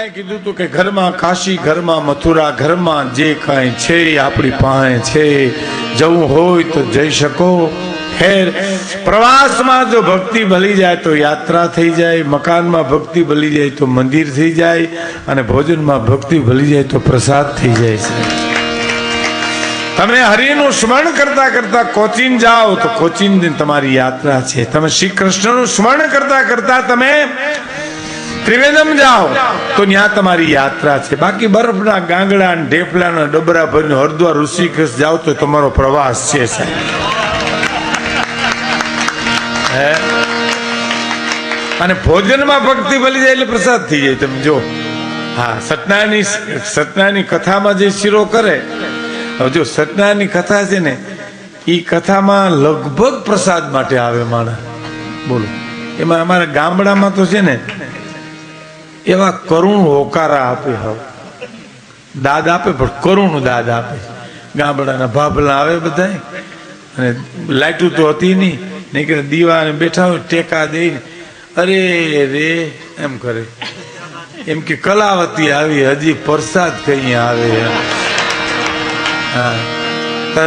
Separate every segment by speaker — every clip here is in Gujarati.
Speaker 1: ભાઈ કીધું કે ઘરમાં કાશી ઘરમાં મથુરા, ઘરમાં જે કાંઈ છે આપણી પાસે છે. જવું હોય તો જઈ શકો. ખેર, પ્રવાસમાં જો ભક્તિ ભલી જાય તો યાત્રા થઈ જાય, મકાનમાં ભક્તિ ભલી જાય તો મંદિર થઈ જાય, અને ભોજનમાં ભક્તિ ભલી જાય તો પ્રસાદ થઈ જાય છે. તમે હરિનું સ્મરણ કરતા કરતા કોચીન જાઓ તો કોચીન તમારી યાત્રા છે. તમે શ્રી કૃષ્ણનું સ્મરણ કરતા કરતા તમે ત્રિવેદમ જાઓ. તો ત્યાં તમારી યાત્રા છે. બાકી બરફના ગાંગડા ઢેફલાના ડબરા ભરીને હરદ્વાર, ઋષિકેશ જાઓ તો તમારો પ્રવાસ છે, સાહેબ? અને ભોજનમાં ભક્તિ ભલી જાય એટલે પ્રસાદ થઈ જાય. તમે જો હા, સતનાની સતનાની કથામાં જે શીરો કરે, હવે જો સત્યનારાયણની કથા છે ને એ કથામાં લગભગ પ્રસાદ માટે આવે માણસ. બોલો. એમાં અમારા ગામડામાં તો છે ને એવા કરુણ હોકારા આપે હવે. દાદ આપે, પણ કરુણ દાદ આપે. ગામડાના ભાભલા આવે બધા અને લાઈટું તો હતી નહીં. નહીં કે દીવાને બેઠા હોય, ટેકા દઈને, અરે રે, એમ કરે. એમ કે કલાવતી આવી, હજી પ્રસાદ કઈ આવે. હા.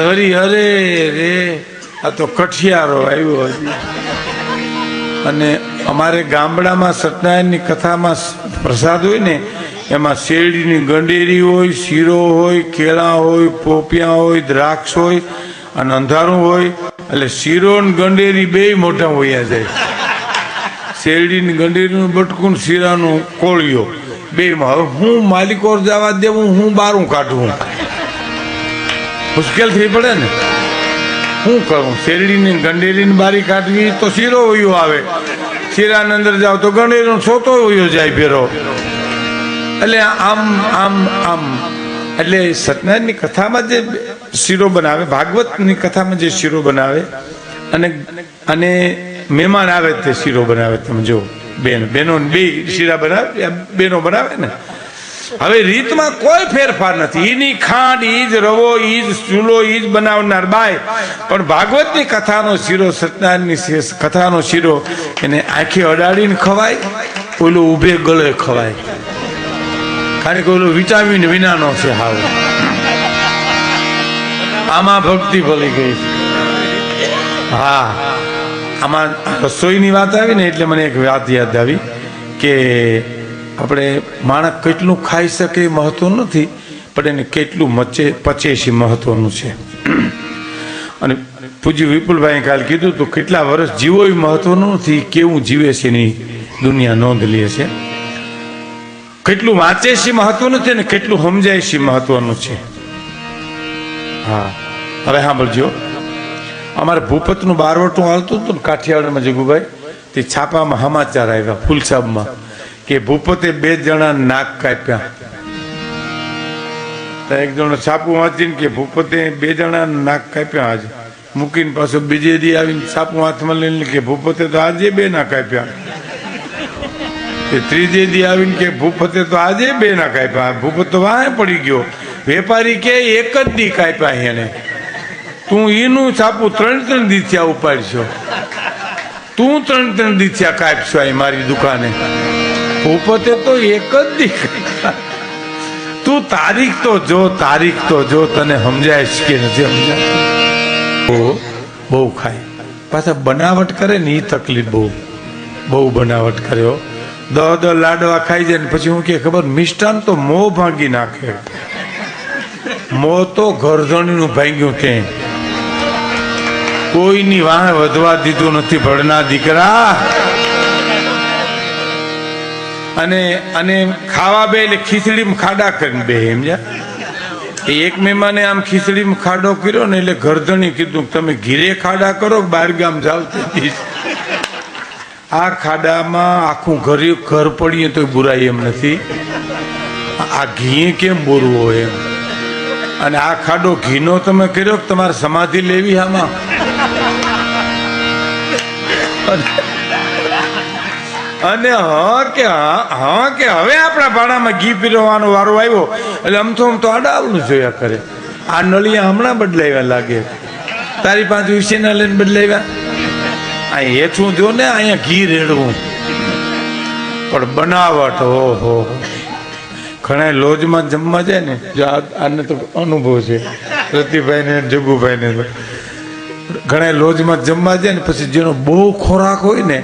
Speaker 1: વળી, અરે રે, આ તો કઠિયારો આવ્યો હજી. અને અમારે ગામડામાં સત્યનારાયણની કથામાં પ્રસાદ હોય ને, એમાં શેરડીની ગંડેરી હોય, શીરો હોય, કેળા હોય, પોપિયા હોય, દ્રાક્ષ હોય અને અંધારું હોય, એટલે શીરો ને ગંડેરી બે મોટા હોયા જાય. શેરડીની ગંડેરીનું બટકું શીરાનું કોળિયો. બે હવે હું માલિકોર જવા દેવું, હું બારું કાઢવું. મુશ્કેલ થઈ પડે ને. શું કરું? શેરડીની ગંડેરીની બારી કાઢવી તો શીરો વયું આવે. શીરાની અંદર જાઓ તો ગણેરનો છોતો યોજાય ફેરો. એટલે આમ આમ આમ. એટલે સત્યનારાયણની કથામાં જે શીરો બનાવે, ભાગવતની કથામાં જે શીરો બનાવે, અને અને મહેમાન આવે તે શીરો બનાવે. તમે જો બેન બેનો બે શીરા બનાવે બેનો બનાવે ને. હવે રીતમાં કોઈ ફેરફાર નથી. એની ખાંડ ઈ જ રવો ઈ જ ચૂલો ઈ જ બનાવનાર બાય. પણ ભાગવતની કથાનો શીરો, સત્યનારાયણની કથાનો શીરો, એને આંખે અડાડીને ખવાય, ઓલો ઊભે ગળે ખવાય. કારણ કે ઓલો વિટામિન વિનાનો છે હાવ. આમાં ભક્તિ ભલી ગઈ હા. આમાં રસોઈની વાત આવી ને એટલે મને એક વાત યાદ આવી કે આપણે માણસ કેટલું ખાઈ શકે એ મહત્વ નથી, પણ એને કેટલું મચે પચે છે મહત્વનું છે. અને પૂજ્ય વિપુલભાઈ કાલ કીધું તો કેટલા વર્ષ જીવો એ મહત્વનું નથી, કેવું જીવે છે એની દુનિયા નોંધ લે છે. કેટલું વાંચે છે મહત્વનું છે ને કેટલું સમજાય છે મહત્વનું છે. હા, હવે સાંભળજો. અમારે ભૂપતનું બારવટું હાલતું હતું ને કાઠિયાવાડમાં જગુભાઈ, તે છાપામાં સમાચાર આવ્યા ફૂલસાબમાં. કે ભૂપતે બે જણા નાક કાપ્યા. એક જણો છાપું વાંચીને કે ભૂપતે બે જણા નાક કાપ્યા આજે. મૂકીને પાછો બીજે દી આવીને છાપું હાથમાં લઈને કે ભૂપતે તો આજે બે ના કાપ્યા. તે ત્રીજે દી આવીને કે ભૂપતે તો આજે બે ના કાપ્યા. ભૂપત તો વાહે પડી ગયો. વેપારી કે એક જ દી કાપ્યા એને. તું એનું છાપું ત્રણ ત્રણ દી થયા ઉપાડશો. તું ત્રણ ત્રણ દી થયા કાપશો અહીં મારી દુકાને. ભૂપતે તો એક જ દીકરી તું તારીખ તો જો, તારીખ તો જો, તને સમજાય કે નથી સમજાય? બહુ ખાય. પાછા બનાવટ કરે ને એ તકલીફ બહુ. બહુ બનાવટ કર્યો દહ દહ લાડવા ખાઈ જાય ને પછી હું કે ખબર, મિષ્ટાન તો મોં ભાંગી નાખે. મોં તો ઘરધણીનું ભાંગ્યું કે. કોઈની વાહ વધવા દીધું નથી ભણના દીકરા. અને અને ખાવા બે એટલે ખીચડીમાં ખાડા કરીને બે, સમજ્યા? એક મહેમાને આમ ખીચડીમાં ખાડો કર્યો ને એટલે ઘરધણી કીધું, તમે ઘીરે ખાડા કરો બાર ગામ જાવ તેથી આ ખાડામાં આખું ઘર ઘર પડીએ તો બુરાઈ એમ નથી. આ ઘી કેમ બોરવો એમ? અને આ ખાડો ઘીનો તમે કર્યો તમારે સમાધિ લેવી આમાં? અને હા કે હા કે હવે આપણા ભાડામાં ઘી પીરવાનો વારો આવ્યો. એટલે આમ તો આમ તો જોયા કરે. આ નળિયા હમણાં બદલાવ્યા લાગે. તારી પાસે વિશેના લઈને બદલાવ્યા? આ હેઠું જો ને, અહીંયા ઘી રેડવું. પણ બનાવટ, ઓહો. ઘણા લોજમાં જમવા જાય ને, જો આને તો અનુભવ છે. રતિભાઈ ને જગુભાઈ ને ઘણા લોજમાં જમવા જાય ને, પછી જેનો બહુ ખોરાક હોય ને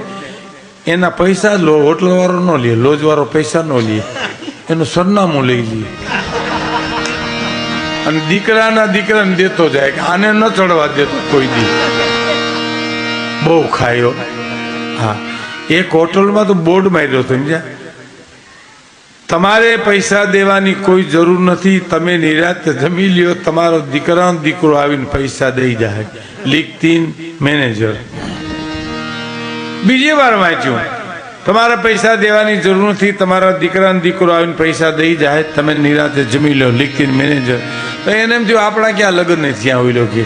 Speaker 1: એના પૈસા લો હોટલ વાળો ન લે લોજ વાળો પૈસા ન લે. એનું સરનામું લઈ લે. અને દીકરાના દીકરાને દેતો જાય કે આને ન ચડવા દેતો કોઈ દી. બહુ ખાયો. હા. એક હોટલમાં તો બોર્ડ માર્યો સમજ્યા? તમારે પૈસા દેવાની કોઈ જરૂર નથી. તમે નિરાતે જમી લ્યો. તમારો દીકરાનો દીકરો આવીને પૈસા દઈ જાય. લીકતીન મેનેજર. બીજી વાર વાંચ્યું, તમારે પૈસા દેવાની જરૂર નથી તમારા દીકરાને દીકરો આવીને પૈસા દઈ જાય, તમે નિરાતે જમી લો લીકતીન મેનેજર. તો એને એમ થયું, આપણા ક્યાં લગ્ન નથી, ત્યાં લો કે.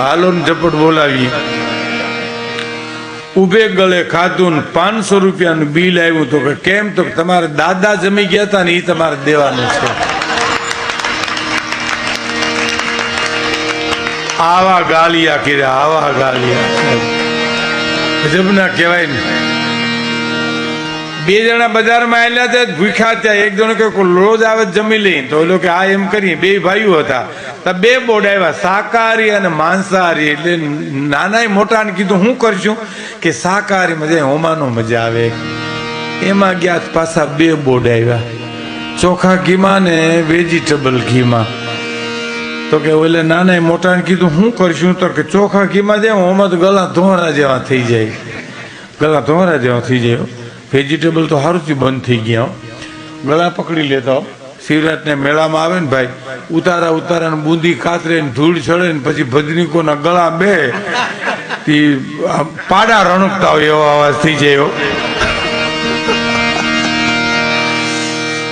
Speaker 1: હાલો ઝપટ બોલાવીએ ઉભે ગળે ખાધું પાંચસો રૂપિયાનું બિલ આવ્યું તો કે, કેમ તો તમારે દાદા જમી ગયા હતા ને એ તમારે દેવાનું છે. આવા ગાલિયા કર્યા, આવા ગાલિયા ગજબના કહેવાય ને. બે જણા બજારમાં આવેલા હતા ભૂખ્યા ત્યાં એક જણો કે રોજ આવે જમી લઈ તો ઓલો કે આ એમ કરીએ. બે ભાઈઓ હતા. તો બે બોર્ડ આવ્યા, શાકાહારી અને માંસાહારી. એટલે નાનાય મોટાને કીધું, હું કરશું? કે શાકાહારી મજા હોમાનો મજા આવે. એમાં ગયા પાછા બે બોર્ડ આવ્યા. ચોખા ઘીમાં ને વેજીટેબલ ઘીમાં. તો કે ઓલે નાના મોટાને કીધું, હું કરશું? તો કે, ચોખા ઘીમાં દે હોમાં તો ગળા ધોરા જેવા થઈ જાય. ગળા ધોરા જેવા થઈ જાય. વેજીટેબલ તો સારું બંધ થઈ ગયા. ગળા પકડી લેતા. શિવરાતને મેળામાં આવે ને ભાઈ, ઉતારા ઉતારા ને બુંદી કાતરે ને ધૂળ ચડે ને પછી ભજનીકોના ગળા બે. પાડા રણકતા હોય એવો અવાજ થઈ જાય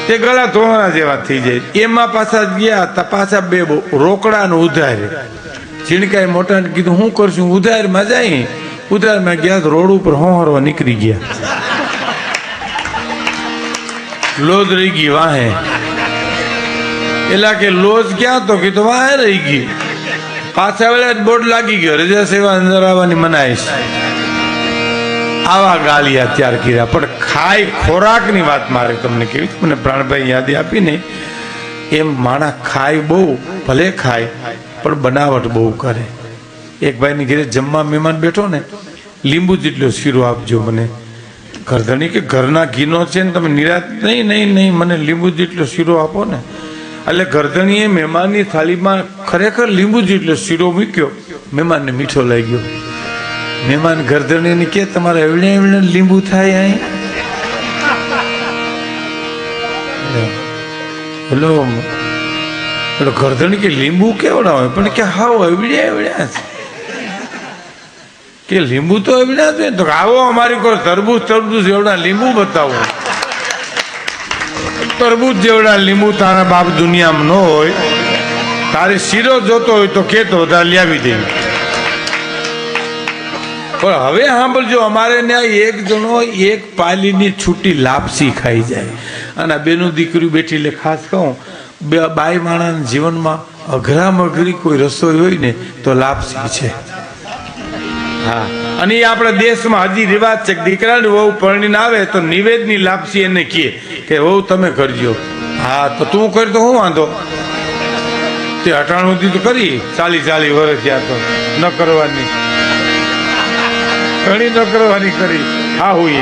Speaker 1: તે ગળા ધોવાના જેવા થઈ જાય. એમાં પાછા ગયા તા પાછા બે બહુ રોકડા ને ઉધાર. ચીણકાએ મોટાને કીધું, હું કરશું ઉધારમાં જાય. ઉધારમાં ગયા તો રોડ ઉપર હોહરવા નીકળી ગયા. લોજ રહી ગઈ વાહે. એલા કે લોજ ક્યાં તો કીધું, વાહે રહી ગઈ. પાછા વેળા બોર્ડ લાગી ગયો. રજા સેવા અંદર આવવાની મનાઈશ આવા ગાલિયા ત્યાર કર્યા. પણ ખાય ખોરાકની વાત મારે તમને કેવી મને પ્રાણભાઈ યાદી આપીને એમ માણા ખાય બહુ, ભલે ખાય, પણ બનાવટ બહુ કરે. એક ભાઈની ઘરે જમવા મહેમાન બેઠો ને, લીંબુ જેટલો શીરો આપજો મને. ઘરધણી કે ઘરના ઘીનો છે ને તમે નિરાત, નહીં નહીં નહીં, મને લીંબુ જેટલો શીરો આપો ને. એટલે ઘરધણીએ મહેમાનની થાળીમાં ખરેખર લીંબુ જેટલો શીરો મૂક્યો, મહેમાનને મીઠો લાગ્યો. મહેમાન ઘરધણીને કે તમારે એવડે એવડે લીંબુ થાય અહીં? હેલો પેલો ગરદણ કે લીંબુ કેવડા હોય? પણ કે હાવ એવડ્યા એવડ્યા છે કે લીંબુ તો એવડ્યા છે તો આવો અમારી કોઈ તરબૂચ તરબૂચ એવડા લીંબુ બતાવો. તરબૂચ જેવડા લીંબુ તારા બાપ દુનિયામાં ન હોય, તારે શીરો જોતો હોય તો કે તો વધારે લાવી દે. પણ હવે સાંભળજો, અમારે ત્યાં એક જણો એક પાલીની છૂટી લાપસી ખાઈ જાય. અને બેનું દીકરી બેઠી એટલે ખાસ કહું, બે બાઈ માણાના જીવનમાં અઘરામાં અઘરી કોઈ રસોઈ હોય ને તો લાપસી છે. હા. અને એ આપણા દેશમાં હજી રિવાજ છે કે દીકરાને વહુ પરણીને આવે તો નિવેદની લાપસી એને કહે કે, વહુ, તમે કરજો. હા, તો તું કરી તો હું વાંધો. તે અટાણું તો કરી, ચાલી ચાલી વર્ષ ત્યાં તો. ન કરવાની. ઘણી નોકરવાની કરવાની કરી. હા, હું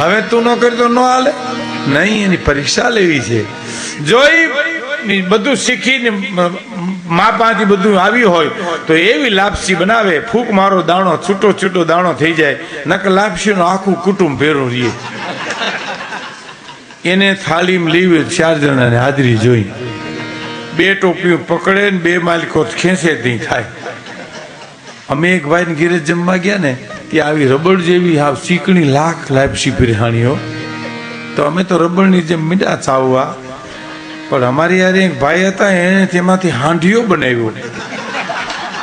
Speaker 1: હવે તું ન કરી તો ન હાલે? નહીં, એની પરીક્ષા લેવી છે. જોઈ બધું શીખીને મા પાસેથી બધું આવ્યું હોય, તો એવી લાપસી બનાવે, ફૂક મારો દાણો, છૂટો છૂટો દાણો થઈ જાય નક લાપસીનું આખું કુટુંબ ભેરું રહીએ એને થાલીમ લીવે ચાર જણાને હાજરી જોઈ. બે ટોપીઓ પકડે ને બે માલિકો ખેંચે ત્યાં થાય. અમે એક ભાઈને ઘીરે જમવા ગયા ને ત્યાં આવી રબડ જેવી હાવ ચીકણી લાખ લાપસી પીરહાણીઓ. તો અમે તો રબડની જેમ મીડા ચાવવા. પણ અમારી યાર એક ભાઈ હતા, એને તેમાંથી હાંડિયો બનાવ્યો.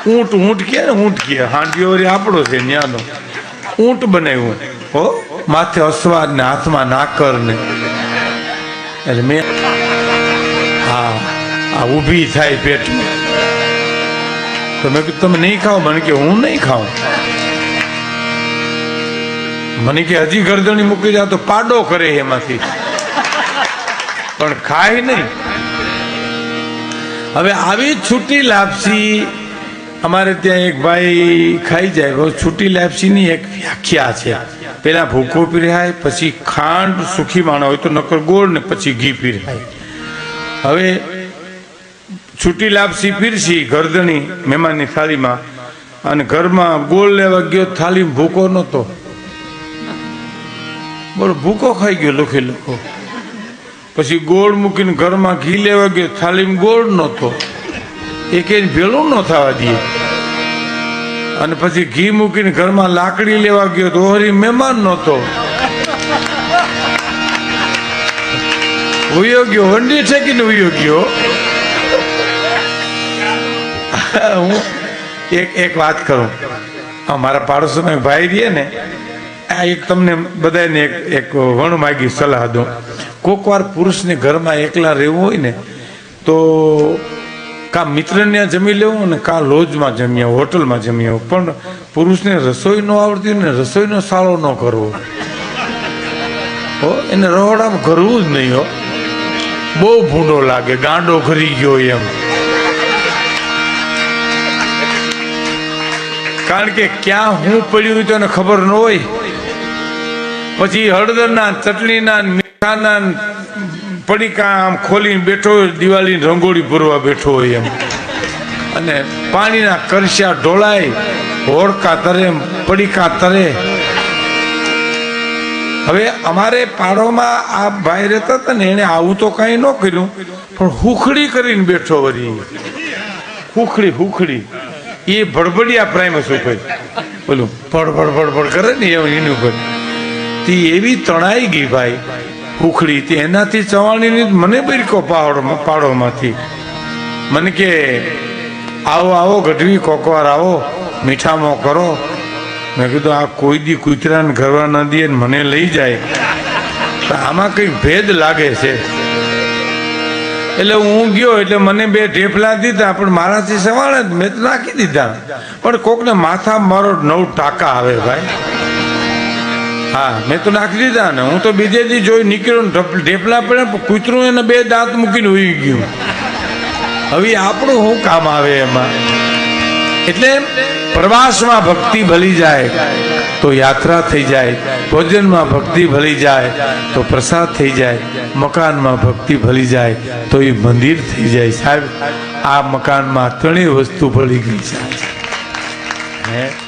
Speaker 1: ઊંટ ઊંટ કે ઊંટ કે વળી આપણો છે, ન્યાનો. ઊંટ બનાવ્યું. હો, માથે અસવાર ને, હાથમાં નાકર ને. એટલે મેં હા આ ઊભી થાય પેટમાં. તો મેં કીધું, તમે નહીં ખાઓ? મને કે, હું નહીં ખાઉં. મને કે હજી ગરદણી મૂકી જાવ તો પાડો કરે એમાંથી. પણ ખાય નહીં. હવે આવી છૂટી લાપસી અમારે ત્યાં એક ભાઈ ખાઈ જાય. છૂટી લાપસીની એક વ્યાખ્યા છે. પેલા ભૂકો પીરાય પછી ખાંડ સુખી માણો હોય તો નકર ગોળ ને પછી ઘી પીરાય હવે છૂટી લાપસી પીરસી ગરદણી મહેમાનની થાળીમાં, અને ઘરમાં ગોળ લેવા ગયો, થાળી ભૂકો નહોતો. બોલો, ભૂકો ખાઈ ગયો લખી લખો. પછી ગોળ મૂકીને ઘરમાં ઘી લેવા ગયો થાલીમાં ગોળ નહોતો. એક ભેળું ન થવા દે અને પછી ઘી મૂકીને ઘરમાં લાકડી લેવા ગયો, તો ઓહરી મહેમાન નહોતો. ઉયો ગયો, વંડી ઠેકીને ઉયો ગયો. હું એક એક વાત કરું. મારા પાડોશમાં ભાઈ રહીએ ને આ એક તમને બધાને એક એક વણ માગી સલાહ દઉં. કોક વાર પુરુષને ઘરમાં એકલા રહેવું હોય ને, તો કા મિત્રને જમી લેવું ને કા લોજમાં જમી આવું હોટલમાં જમી આવું પણ પુરુષને રસોઈ ન આવડતી ને રસોઈનો સાળો ન કરવો. હો, એને રહોડામાં કરવું જ નહીં, હો. બહુ ભૂંડો લાગે, ગાંડો ખરી ગયો એમ. કારણ કે ક્યાં હું પડ્યું તો એને ખબર ન હોય. પછી હળદરના, ચટણીના, મીઠાના, પડીકા આમ ખોલીને બેઠો હોય, દિવાળીની રંગોળી ભરવા બેઠો હોય એમ. અને પાણીના કરશા ઢોળાય, હોડકા તરે, પડીકા તરે. હવે અમારે પાડોમાં આ ભાઈ રહેતા હતા ને એને આવું તો કાંઈ ન કર્યું, પણ હુખડી કરીને બેઠો વળી હુખડી હુખડી. એ ભડભડિયા પ્રાઇમસ ઉપર. બોલું, ભડભડ ભડ ભડ ભડ કરે ને એની ઉપર. તે એવી તણાઈ ગઈ ભાઈ, ઉખડી એનાથી ચવાણીની મને બિરકો પાડો પાડોમાંથી. મને કે, આવો આવો, ગઢવી, કોકવાર આવો, મીઠામાં કરો. મેં કીધું, આ કોઈ દી કૂતરાને ઘરવા ન દે મને લઈ જાય. આમાં કંઈક ભેદ લાગે છે? એટલે હું ગયો, એટલે મને બે ઢેફલા દીધા, પણ મારાથી સવાળ જ મેં નાખી દીધા. પણ કોકને માથા મારો નવ ટાકા આવે ભાઈ. હા, મેં તો નાખી દીધા ને. હું તો બીજે દી જોઈ નીકળ્યો ઢેપલા પડે કૂતરું એને બે દાંત મૂકીને ઉઈ ગયું. હવે આપણું શું કામ આવે એમાં? એટલે પ્રવાસમાં ભક્તિ ભલી જાય, તો યાત્રા થઈ જાય, ભોજનમાં ભક્તિ ભલી જાય, તો પ્રસાદ થઈ જાય, મકાનમાં ભક્તિ ભલી જાય, તો એ મંદિર થઈ જાય. સાહેબ, આ મકાનમાં ત્રણેય વસ્તુ ભળી ગઈ છે. હે?